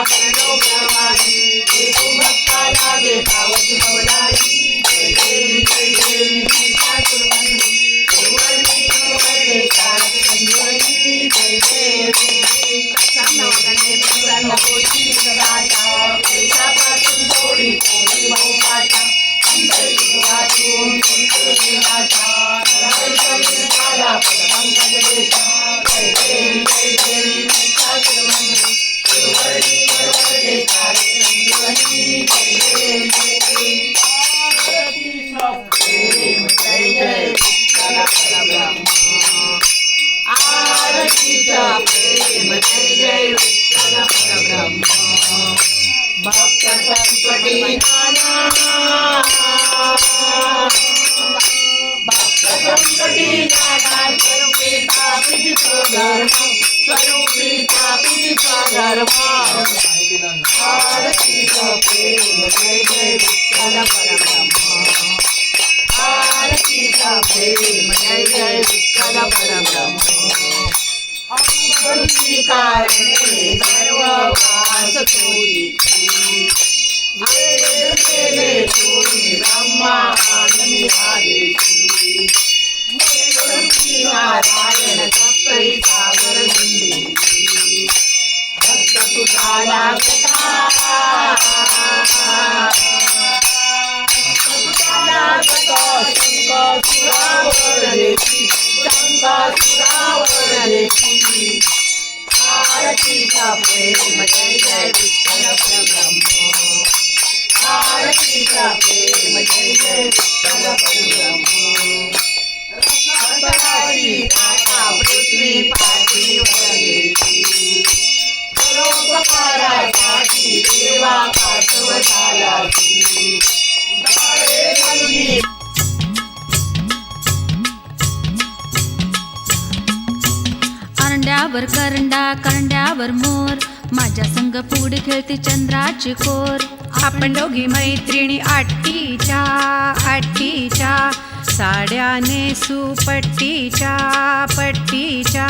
పండు కావాలి నీకు భక్తలాగే కావచ్చు మౌలాయి జై జై జై జై నీకాకుమని ఎవరిని ఎవరిని కాదు సంజోని జై జై జై జై ప్రసన్న ఒకనే ప్రసన్న పోయి సదాట పైసా పాటు తోడి పోయి మౌపాట అందరికి వాటు కుంటు మాట నరై కలిసి కాల పదం కలిసి गर्वा स्वरूपी पिता गर्वा आरती प्रेम जय जय विठ्ठल परब्रह्मा आरती प्रेम जय जय विठ्ठल परब्रह्मा अंबरी कारणे गर्व वास तोरी वेद केले प्रेम जय जय विठ्ठल परब्रह्म आरतीचा प्रेम जय जय विठ्ठल पृथ्वी पाठी वर अरंड्यावर करंडा करंड्यावर मोर. माझ्या संग पुढे खेळते चंद्राची कोर. आपण दोघी मैत्रिणी आठीच्या आठीच्या. साड्याने सुपट्टीच्या पट्टीच्या.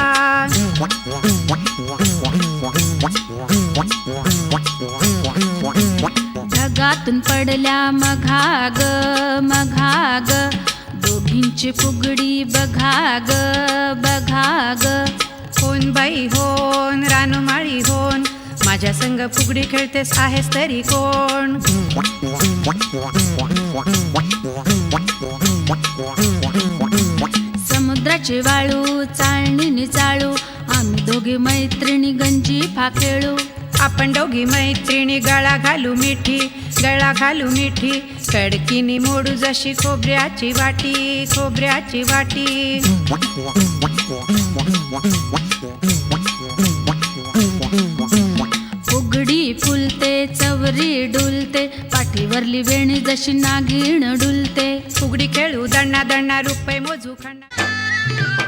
ढगातून पडल्या मघाग मघाग. दोघींची फुगडी बघाग बघाग. माझ्या संग फुगडी खेळतेस आहेस तरी कोण? समुद्राची वाळू चाळणी चाळू आम्ही दोघी मैत्रिणी गंजी फाखेळू आपण दोघी मैत्रिणी गळा घालू मिठी गळा घालू मिठी. कडकीनी मोडू जशी खोबऱ्याची वाटी खोबऱ्याची वाटी. नवरी डुलते पाठीवरली वेणी जशी नागिण डुलते. फुगडी खेळू दण्णा दण्णा रुपये मोजू खंडा.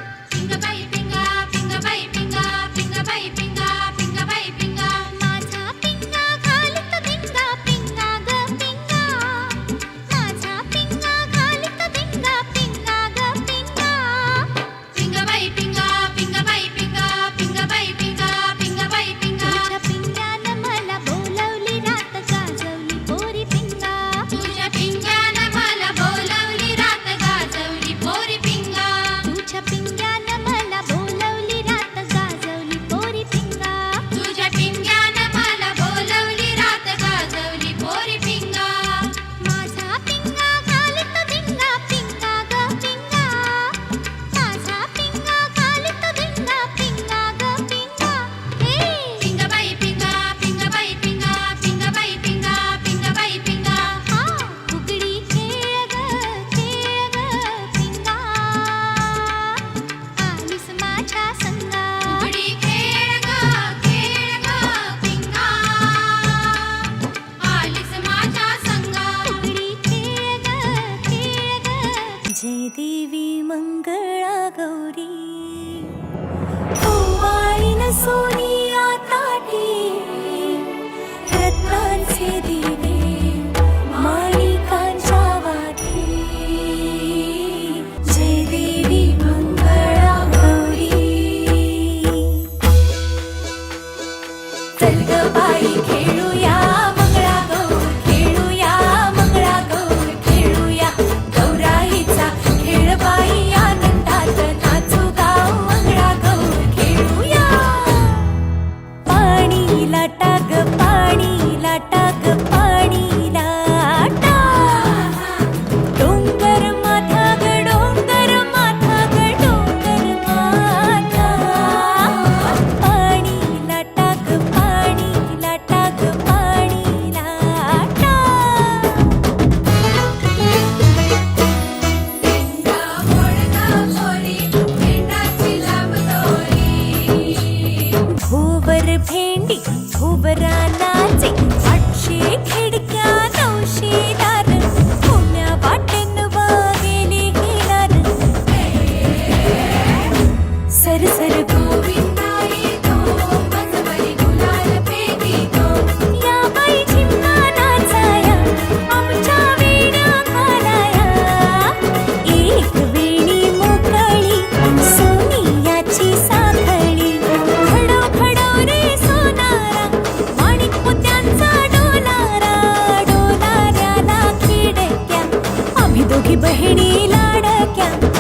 दोघी बहिणी लाडक्या.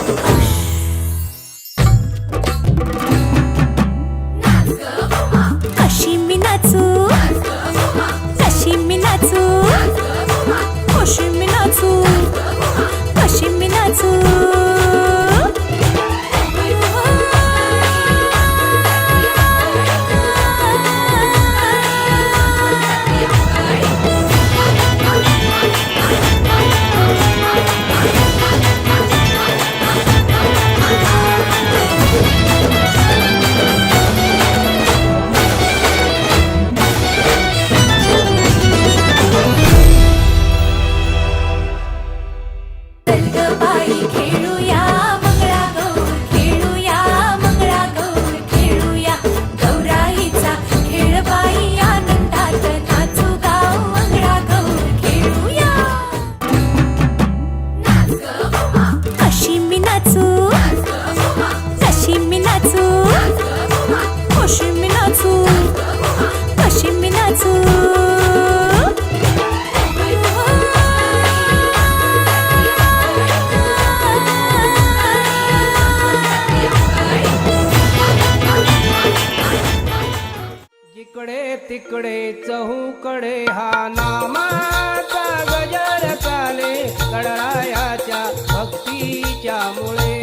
इकडे तिकडे चहूकडे हा नामाचा गजर चाले लढरायाच्या भक्तीच्या मुळे.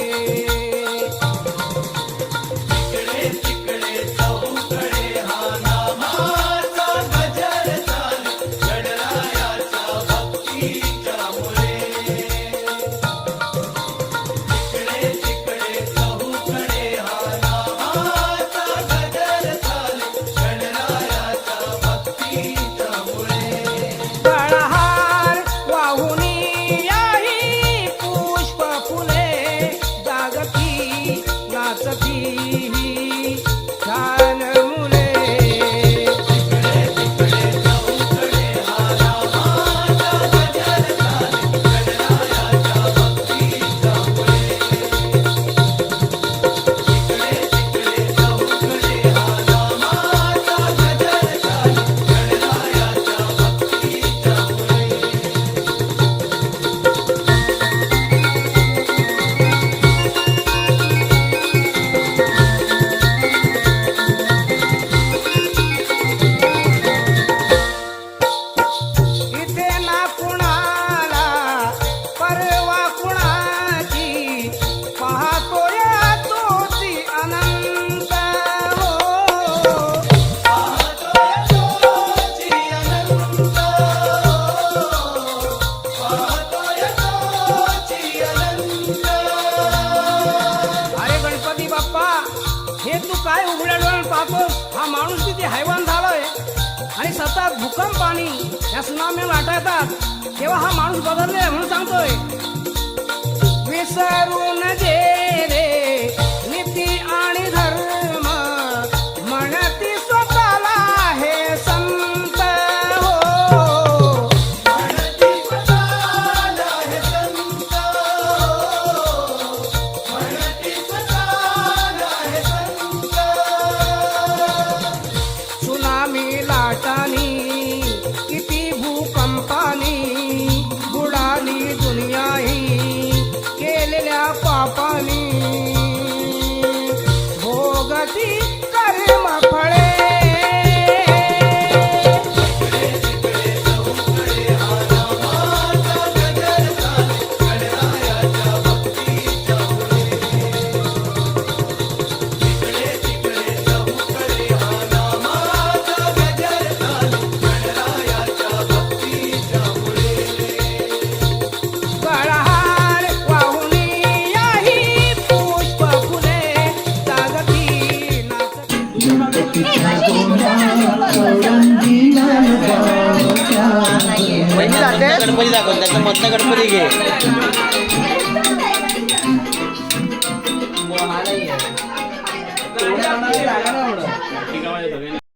आलं पाणी ह्या सुनामी लाटा येतात तेव्हा हा माणूस बदलले म्हणून सांगतोय विसरून जे जागा ना